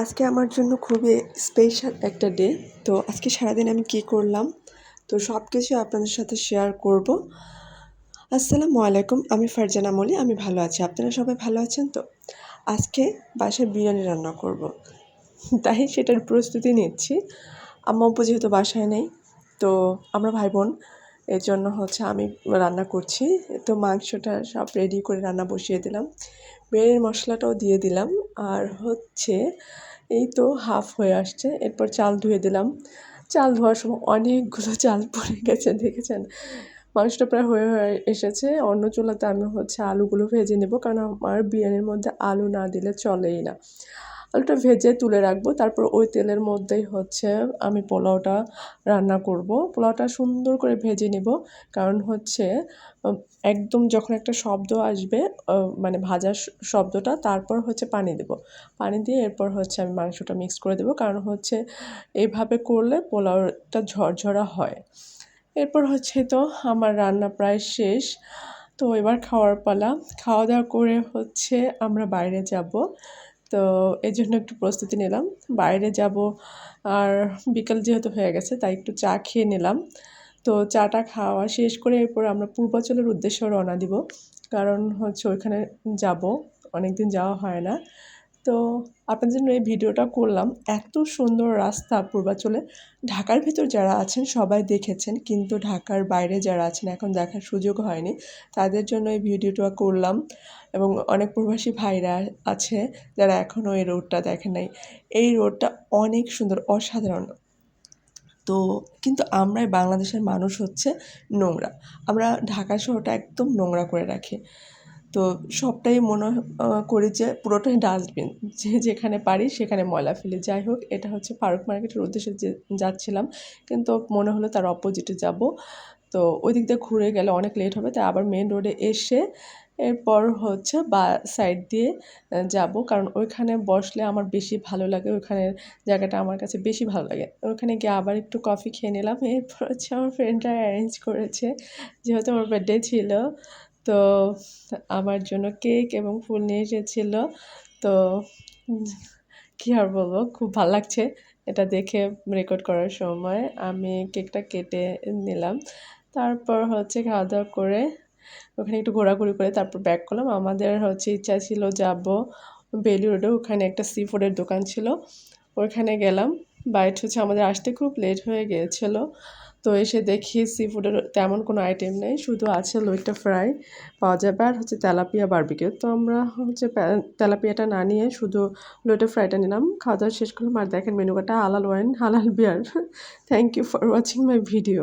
আজকে আমার জন্য খুবই স্পেশাল একটা ডে তো আজকে সারাদিন আমি কি করলাম? তো সব কিছু আপনাদের সাথে শেয়ার করব। আসসালামু আলাইকুম, আমি ফারজানা মলি, আমি ভালো আছি। আপনারা সবাই ভালো আছেন তো? আজকে বাসায় বিরিয়ানি রান্না করব। তাই সেটার প্রস্তুতি নিচ্ছি। আম্মা আব্বু যেহেতু বাসায় নেই, তো আমরা ভাই বোন এর জন্য হচ্ছে আমি রান্না করছি। তো মাংসটা সব রেডি করে রান্না বসিয়ে দিলাম। বিরিয়ানির মশলাটাও দিয়ে দিলাম। আর হচ্ছে এই তো হাফ হয়ে আসছে। এরপর চাল ধুয়ে দিলাম। চাল ধোয়ার সময় অনেকগুলো চাল পড়ে গেছে, দেখেছেন? মাংসটা প্রায় হয়ে হয়ে এসেছে। অন্য চুলাতে আমি হচ্ছে আলুগুলো ভেজে নেব, কারণ আমার বিরিয়ানির মধ্যে আলু না দিলে চলেই না। আলুটা ভেজে তুলে রাখব। তারপর ওই তেলের মধ্যেই হচ্ছে আমি পোলাওটা রান্না করব। পোলাওটা সুন্দর করে ভেজে নেব। কারণ হচ্ছে একদম যখন একটা শব্দ আসবে মানে ভাজার শব্দটা, তারপর হচ্ছে পানি দেব। পানি দিয়ে এরপর হচ্ছে আমি মাংসটা মিক্স করে দেবো। কারণ হচ্ছে এইভাবে করলে পোলাওটা ঝরঝরা হয়। এরপর হচ্ছে তো আমার রান্না প্রায় শেষ। তো এবার খাওয়ার পালা। খাওয়া দাওয়া করে হচ্ছে আমরা বাইরে যাব। তো এই জন্য একটু প্রস্তুতি নিলাম। বাইরে যাব আর বিকাল যেহেতু হয়ে গেছে, তাই একটু চা খেয়ে নিলাম। তো চাটা খাওয়া শেষ করে এরপর আমরা পূর্বাচলের উদ্দেশ্যে রওনা দিব। কারণ হচ্ছে ওইখানে যাব অনেক দিন যাওয়া হয় না। তো আপনাদের জন্য এই ভিডিওটা করলাম। এত সুন্দর রাস্তা পূর্বাচলে। ঢাকার ভিতর যারা আছেন সবাই দেখেছেন, কিন্তু ঢাকার বাইরে যারা আছেন এখন দেখার সুযোগ হয়নি। তাদের জন্য এই ভিডিওটা করলাম এবং অনেক প্রবাসী ভাইরা আছে যারা এখনও এই রোডটা দেখেন নাই। এই রোডটা অনেক সুন্দর, অসাধারণ। তো কিন্তু আমরাই বাংলাদেশের মানুষ হচ্ছে নোংরা। আমরা ঢাকা শহরটা একদম নোংরা করে রাখি। তো সবটাই মনে করি যে পুরোটাই ডাস্টবিন। যে যেখানে পারি সেখানে ময়লা ফেলি। যাই হোক, এটা হচ্ছে ফারুক মার্কেটের উদ্দেশ্যে যে যাচ্ছিলাম। কিন্তু মনে হলো তার অপোজিটে যাব। তো ওই দিক দিয়ে ঘুরে গেলে অনেক লেট হবে, তাই আবার মেন রোডে এসে এরপর হচ্ছে বা সাইড দিয়ে যাব। কারণ ওইখানে বসলে আমার বেশি ভালো লাগে। ওইখানের জায়গাটা আমার কাছে বেশি ভালো লাগে। ওইখানে গিয়ে আবার একটু কফি খেয়ে নিলাম। এরপর হচ্ছে আমার ফ্রেন্ডরা অ্যারেঞ্জ করেছে, যেহেতু আমার বার্থডে ছিল তো আমার জন্য কেক এবং ফুল নিয়ে এসেছিল। তো কী আর বলব, খুব ভালো লাগছে এটা দেখে রেকর্ড করার সময়। আমি কেকটা কেটে নিলাম। তারপর হচ্ছে খাওয়া দাওয়া করে ওখানে একটু ঘোরাঘুরি করে তারপর ব্যাক করলাম। আমাদের হচ্ছে ইচ্ছা ছিল যাব বেলি রোডে। ওখানে একটা সি ফুডের দোকান ছিল। ওখানে গেলাম। বাইট হচ্ছে আমাদের আসতে খুব লেট হয়ে গিয়েছিল। তো এসে দেখি সি ফুডের তেমন কোনো আইটেম নেই, শুধু আছে লইটা ফ্রাই পাওয়া যাবে আর হচ্ছে তেলাপিয়া বার্বিকিউ তো আমরা হচ্ছে তেলাপিয়াটা না নিয়ে শুধু লইটা ফ্রাইটা নিলাম, খাওয়া দাওয়া শেষ করলাম। আর দেখেন মেনু কার্ডটা হালাল ওয়াইন, হালাল beer thank you for watching my video